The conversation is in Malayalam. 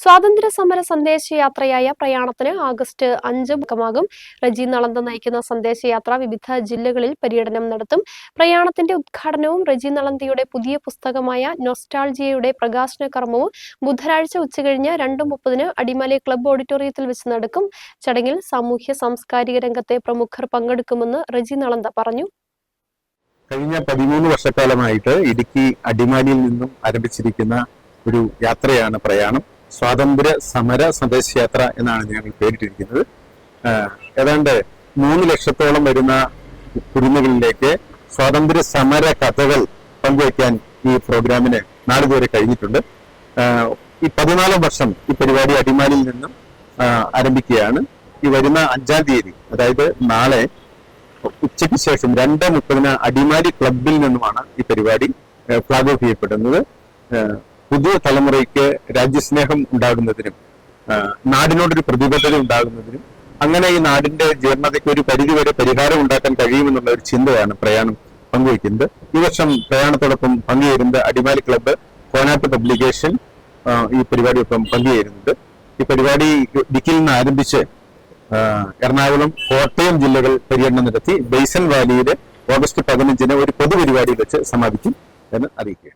സ്വാതന്ത്ര്യ സമര സന്ദേശയാത്രയായ പ്രയാണത്തിന് ആഗസ്റ്റ് അഞ്ച് മുഖമാകും. റജി നളന്ത നയിക്കുന്ന സന്ദേശയാത്ര വിവിധ ജില്ലകളിൽ പര്യടനം നടത്തും. പ്രയാണത്തിന്റെ ഉദ്ഘാടനവും റജി നളന്തയുടെ പുതിയ പുസ്തകമായ നൊസ്റ്റാൾജിയയുടെ പ്രകാശന കർമ്മവും ബുധനാഴ്ച ഉച്ചകഴിഞ്ഞ് രണ്ട് മുപ്പതിന് അടിമാലി ക്ലബ് ഓഡിറ്റോറിയത്തിൽ വെച്ച് നടക്കും. ചടങ്ങിൽ സാമൂഹ്യ സാംസ്കാരിക രംഗത്തെ പ്രമുഖർ പങ്കെടുക്കുമെന്ന് റജി നളന്ത പറഞ്ഞു. കഴിഞ്ഞ പതിമൂന്ന് വർഷക്കാലമായിട്ട് ഇടുക്കി അടിമാലിയിൽ നിന്നും ആരംഭിച്ചിരിക്കുന്ന ഒരു യാത്രയാണ് പ്രയാണം. സ്വാതന്ത്ര്യ സമര സന്ദേശയാത്ര എന്നാണ് ഞങ്ങൾ പേരിട്ടിരിക്കുന്നത്. ഏതാണ്ട് മൂന്ന് ലക്ഷത്തോളം വരുന്ന കുരുന്നുകളിലേക്ക് സ്വാതന്ത്ര്യ സമര കഥകൾ പങ്കുവയ്ക്കാൻ ഈ പ്രോഗ്രാമിന് നാളിതുവരെ കഴിഞ്ഞിട്ടുണ്ട്. ഈ പതിനാലാം വർഷം ഈ പരിപാടി അടിമാലിൽ നിന്നും ആരംഭിക്കുകയാണ്. ഈ വരുന്ന അഞ്ചാം തീയതി അതായത് നാളെ ഉച്ചയ്ക്ക് ശേഷം രണ്ട് മുപ്പതിന് അടിമാലി ക്ലബിൽ നിന്നുമാണ് ഈ പരിപാടി ഫ്ലാഗ് ഓഫ് ചെയ്യപ്പെടുന്നത്. പുതിയ തലമുറയ്ക്ക് രാജ്യസ്നേഹം ഉണ്ടാകുന്നതിനും നാടിനോടൊരു പ്രതിബദ്ധത ഉണ്ടാകുന്നതിനും അങ്ങനെ ഈ നാടിന്റെ ജീർണതയ്ക്ക് ഒരു പരിധിവരെ പരിഹാരം ഉണ്ടാക്കാൻ കഴിയുമെന്നുള്ള ഒരു ചിന്തയാണ് പ്രയാണം പങ്കുവയ്ക്കുന്നത്. ഈ വർഷം പ്രയാണത്തോടൊപ്പം പങ്കുചേരുന്നത് അടിമാലി ക്ലബ്ബ് കോനാട്ട് പബ്ലിക്കേഷൻ ഈ പരിപാടിയൊപ്പം പങ്കുചേരുന്നത്. ഈ പരിപാടി ഇടുക്കിയിൽ നിന്ന് ആരംഭിച്ച് എറണാകുളം കോട്ടയം ജില്ലകൾ പര്യടനം നടത്തി ബേസൻ വാലിയിലെ ഓഗസ്റ്റ് പതിനഞ്ചിന് ഒരു പൊതുപരിപാടി വെച്ച് സമാപിക്കും എന്ന് അറിയിക്കുകയാണ്.